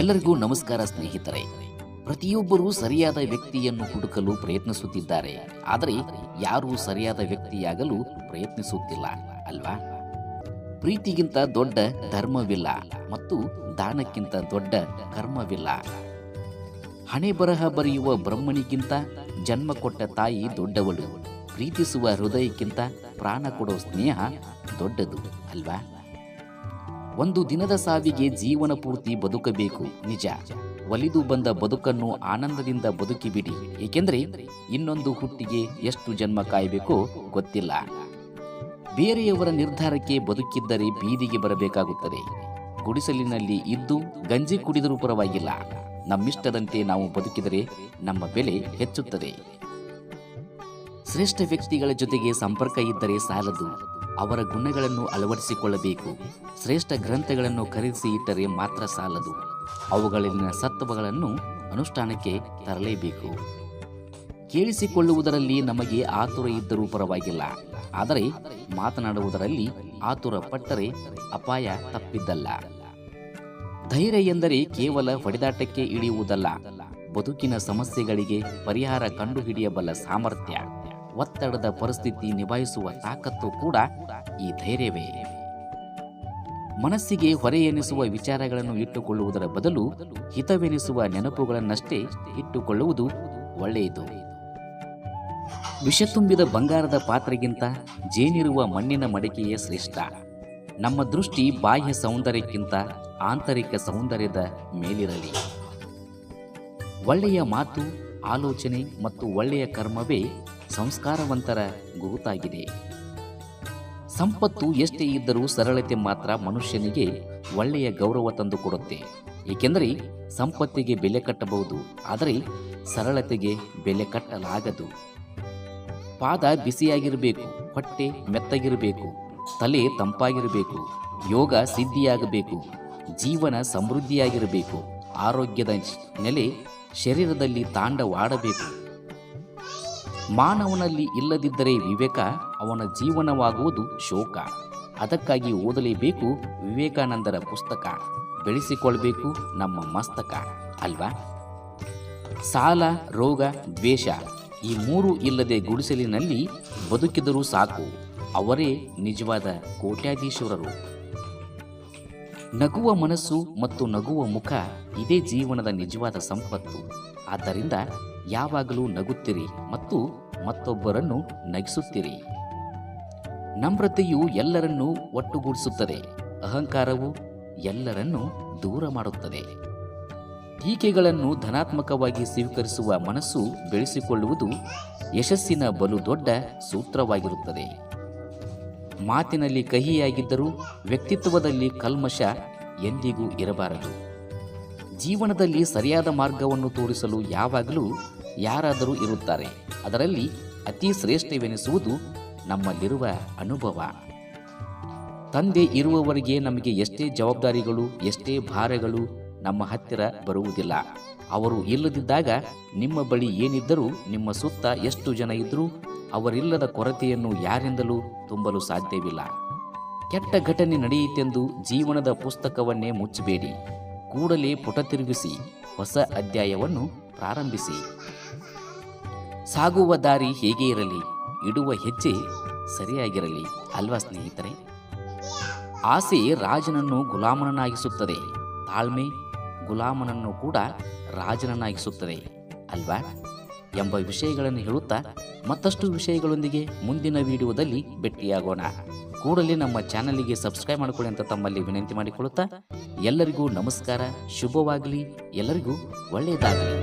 ಎಲ್ಲರಿಗೂ ನಮಸ್ಕಾರ ಸ್ನೇಹಿತರೆ. ಪ್ರತಿಯೊಬ್ಬರೂ ಸರಿಯಾದ ವ್ಯಕ್ತಿಯನ್ನು ಹುಡುಕಲು ಪ್ರಯತ್ನಿಸುತ್ತಿದ್ದಾರೆ. ಆದರೆ ಯಾರೂ ಸರಿಯಾದ ವ್ಯಕ್ತಿಯಾಗಲು ಪ್ರಯತ್ನಿಸುತ್ತಿಲ್ಲ, ಅಲ್ವಾ? ಪ್ರೀತಿಗಿಂತ ದೊಡ್ಡ ಧರ್ಮವಿಲ್ಲ ಮತ್ತು ದಾನಕ್ಕಿಂತ ದೊಡ್ಡ ಕರ್ಮವಿಲ್ಲ. ಹಣೆ ಬರಹ ಬರೆಯುವ ಬ್ರಹ್ಮನಿಗಿಂತ ಜನ್ಮ ಕೊಟ್ಟ ತಾಯಿ ದೊಡ್ಡವಳು. ಪ್ರೀತಿಸುವ ಹೃದಯಕ್ಕಿಂತ ಪ್ರಾಣ ಕೊಡೋ ಸ್ನೇಹ ದೊಡ್ಡದು, ಅಲ್ವಾ? ಒಂದು ದಿನದ ಸಾವಿಗೆ ಜೀವನ ಪೂರ್ತಿ ಬದುಕಬೇಕು, ನಿಜ. ಒಲಿದು ಬಂದ ಬದುಕನ್ನು ಆನಂದದಿಂದ ಬದುಕಿಬಿಡಿ. ಏಕೆಂದರೆ ಇನ್ನೊಂದು ಹುಟ್ಟಿಗೆ ಎಷ್ಟು ಜನ್ಮ ಕಾಯಬೇಕೋ ಗೊತ್ತಿಲ್ಲ. ಬೇರೆಯವರ ನಿರ್ಧಾರಕ್ಕೆ ಬದುಕಿದ್ದರೆ ಬೀದಿಗೆ ಬರಬೇಕಾಗುತ್ತದೆ. ಗುಡಿಸಲಿನಲ್ಲಿ ಇದ್ದು ಗಂಜಿ ಕುಡಿದರೂ ಪರವಾಗಿಲ್ಲ. ನಮ್ಮಿಷ್ಟದಂತೆ ನಾವು ಬದುಕಿದರೆ ನಮ್ಮ ಬೆಲೆ ಹೆಚ್ಚುತ್ತದೆ. ಶ್ರೇಷ್ಠ ವ್ಯಕ್ತಿಗಳ ಜೊತೆಗೆ ಸಂಪರ್ಕ ಇದ್ದರೆ ಸಾಲದು. ಅವರ ಗುಣಗಳನ್ನು ಅಳವಡಿಸಿಕೊಳ್ಳಬೇಕು. ಶ್ರೇಷ್ಠ ಗ್ರಂಥಗಳನ್ನು ಖರೀದಿಸಿ ಇಟ್ಟರೆ ಮಾತ್ರ ಸಾಲದು. ಅವುಗಳಲ್ಲಿನ ಸತ್ವಗಳನ್ನು ಅನುಷ್ಠಾನಕ್ಕೆ ತರಲೇಬೇಕು. ಕೇಳಿಸಿಕೊಳ್ಳುವುದರಲ್ಲಿ ನಮಗೆ ಆತುರ ಇದ್ದರೂ ಪರವಾಗಿಲ್ಲ. ಆದರೆ ಮಾತನಾಡುವುದರಲ್ಲಿ ಆತುರ ಪಟ್ಟರೆ ಅಪಾಯ ತಪ್ಪಿದ್ದಲ್ಲ. ಧೈರ್ಯ ಎಂದರೆ ಕೇವಲ ಹೊಡೆದಾಟಕ್ಕೆ ಇಳಿಯುವುದಲ್ಲ. ಬದುಕಿನ ಸಮಸ್ಯೆಗಳಿಗೆ ಪರಿಹಾರ ಕಂಡುಹಿಡಿಯಬಲ್ಲ ಸಾಮರ್ಥ್ಯ. ಒತ್ತಡದ ಪರಿಸ್ಥಿತಿ ನಿಭಾಯಿಸುವ ತಾಕತ್ತು ಕೂಡ ಈ ಧೈರ್ಯವೇ. ಮನಸ್ಸಿಗೆ ಹೊರೆ ಎನಿಸುವ ವಿಚಾರಗಳನ್ನು ಇಟ್ಟುಕೊಳ್ಳುವುದರ ಬದಲು ಹಿತವೆನಿಸುವ ನೆನಪುಗಳನ್ನಷ್ಟೇ ಇಟ್ಟುಕೊಳ್ಳುವುದು ಒಳ್ಳೆಯದು. ವಿಷ ತುಂಬಿದ ಬಂಗಾರದ ಪಾತ್ರೆಗಿಂತ ಜೇನಿರುವ ಮಣ್ಣಿನ ಮಡಿಕೆಯೇ ಶ್ರೇಷ್ಠ. ನಮ್ಮ ದೃಷ್ಟಿ ಬಾಹ್ಯ ಸೌಂದರ್ಯಕ್ಕಿಂತ ಆಂತರಿಕ ಸೌಂದರ್ಯದ ಮೇಲಿರಲಿ. ಒಳ್ಳೆಯ ಮಾತು, ಆಲೋಚನೆ ಮತ್ತು ಒಳ್ಳೆಯ ಕರ್ಮವೇ ಸಂಸ್ಕಾರವಂತರ ಗುರುತಾಗಿದೆ. ಸಂಪತ್ತು ಎಷ್ಟೇ ಇದ್ದರೂ ಸರಳತೆ ಮಾತ್ರ ಮನುಷ್ಯನಿಗೆ ಒಳ್ಳೆಯ ಗೌರವ ತಂದುಕೊಡುತ್ತೆ ಏಕೆಂದರೆ ಸಂಪತ್ತಿಗೆ ಬೆಲೆ ಕಟ್ಟಬಹುದು, ಆದರೆ ಸರಳತೆಗೆ ಬೆಲೆ ಕಟ್ಟಲಾಗದು. ಪಾದ ಬಿಸಿಯಾಗಿರಬೇಕು, ಹೊಟ್ಟೆ ಮೆತ್ತಗಿರಬೇಕು, ತಲೆ ತಂಪಾಗಿರಬೇಕು, ಯೋಗ ಸಿದ್ಧಿಯಾಗಬೇಕು, ಜೀವನ ಸಮೃದ್ಧಿಯಾಗಿರಬೇಕು, ಆರೋಗ್ಯದ ನೆಲೆ ಶರೀರದಲ್ಲಿ ತಾಂಡವಾಡಬೇಕು. ಮಾನವನಲ್ಲಿ ಇಲ್ಲದಿದ್ದರೆ ವಿವೇಕ ಅವನ ಜೀವನವಾಗುವುದು ಶೋಕ. ಅದಕ್ಕಾಗಿ ಓದಲೇಬೇಕು ವಿವೇಕಾನಂದರ ಪುಸ್ತಕ. ಬೆಳೆಸಿಕೊಳ್ಬೇಕು ನಮ್ಮ ಮಸ್ತಕ. ಅಲ್ವಾ? ಸಾಲ, ರೋಗ, ದ್ವೇಷ ಈ ಮೂರು ಇಲ್ಲದೆ ಗುಡಿಸಲಿನಲ್ಲಿ ಬದುಕಿದರೂ ಸಾಕು. ಅವರೇ ನಿಜವಾದ ಕೋಟ್ಯಾಧೀಶ್ವರರು. ನಗುವ ಮನಸ್ಸು ಮತ್ತು ನಗುವ ಮುಖ ಇದೇ ಜೀವನದ ನಿಜವಾದ ಸಂಪತ್ತು. ಆದ್ದರಿಂದ ಯಾವಾಗಲೂ ನಗುತ್ತಿರಿ ಮತ್ತು ಮತ್ತೊಬ್ಬರನ್ನು ನಗಿಸುತ್ತಿರಿ. ನಮ್ರತೆಯು ಎಲ್ಲರನ್ನೂ ಒಟ್ಟುಗೂಡಿಸುತ್ತದೆ. ಅಹಂಕಾರವು ಎಲ್ಲರನ್ನೂ ದೂರ ಮಾಡುತ್ತದೆ. ಟೀಕೆಗಳನ್ನು ಧನಾತ್ಮಕವಾಗಿ ಸ್ವೀಕರಿಸುವ ಮನಸ್ಸು ಬೆಳೆಸಿಕೊಳ್ಳುವುದು ಯಶಸ್ಸಿನ ಬಲು ದೊಡ್ಡ ಸೂತ್ರವಾಗಿರುತ್ತದೆ. ಮಾತಿನಲ್ಲಿ ಕಹಿಯಾಗಿದ್ದರೂ ವ್ಯಕ್ತಿತ್ವದಲ್ಲಿ ಕಲ್ಮಶ ಎಂದಿಗೂ ಇರಬಾರದು. ಜೀವನದಲ್ಲಿ ಸರಿಯಾದ ಮಾರ್ಗವನ್ನು ತೋರಿಸಲು ಯಾವಾಗಲೂ ಯಾರಾದರೂ ಇರುತ್ತಾರೆ, ಅದರಲ್ಲಿ ಅತಿ ಶ್ರೇಷ್ಠವೆನಿಸುವುದು ನಮ್ಮಲ್ಲಿರುವ ಅನುಭವ. ತಂದೆ ಇರುವವರೆಗೆ ನಮಗೆ ಎಷ್ಟೇ ಜವಾಬ್ದಾರಿಗಳು, ಎಷ್ಟೇ ಭಾರಗಳು ನಮ್ಮ ಹತ್ತಿರ ಬರುವುದಿಲ್ಲ. ಅವರು ಇಲ್ಲದಿದ್ದಾಗ ನಿಮ್ಮ ಬಳಿ ಏನಿದ್ದರೂ, ನಿಮ್ಮ ಸುತ್ತ ಎಷ್ಟು ಜನ ಇದ್ದರೂ ಅವರಿಲ್ಲದ ಕೊರತೆಯನ್ನು ಯಾರಿಂದಲೂ ತುಂಬಲು ಸಾಧ್ಯವಿಲ್ಲ. ಕೆಟ್ಟ ಘಟನೆ ನಡೆಯಿತೆಂದು ಜೀವನದ ಪುಸ್ತಕವನ್ನೇ ಮುಚ್ಚಬೇಡಿ. ಕೂಡಲೇ ಪುಟ ತಿರುಗಿಸಿ, ಹೊಸ ಅಧ್ಯಾಯವನ್ನು ಪ್ರಾರಂಭಿಸಿ. ಸಾಗುವ ದಾರಿ ಹೇಗೆ ಇರಲಿ, ಇಡುವ ಹೆಜ್ಜೆ ಸರಿಯಾಗಿರಲಿ ಅಲ್ವಾ ಸ್ನೇಹಿತರೆ? ಆಸೆ ರಾಜನನ್ನು ಗುಲಾಮನನ್ನಾಗಿಸುತ್ತದೆ, ತಾಳ್ಮೆ ಗುಲಾಮನನ್ನು ಕೂಡ ರಾಜನನ್ನಾಗಿಸುತ್ತದೆ, ಅಲ್ವಾ? ಎಂಬ ವಿಷಯಗಳನ್ನು ಹೇಳುತ್ತಾ ಮತ್ತಷ್ಟು ವಿಷಯಗಳೊಂದಿಗೆ ಮುಂದಿನ ವಿಡಿಯೋದಲ್ಲಿ ಭೇಟಿಯಾಗೋಣ. ಕೂಡಲೇ ನಮ್ಮ ಚಾನಲಿಗೆ ಸಬ್ಸ್ಕ್ರೈಬ್ ಮಾಡಿಕೊಳ್ಳಿ ಅಂತ ತಮ್ಮಲ್ಲಿ ವಿನಂತಿ ಮಾಡಿಕೊಳ್ಳುತ್ತಾ ಎಲ್ಲರಿಗೂ ನಮಸ್ಕಾರ, ಶುಭವಾಗಲಿ, ಎಲ್ಲರಿಗೂ ಒಳ್ಳೆಯದಾಗಲಿ.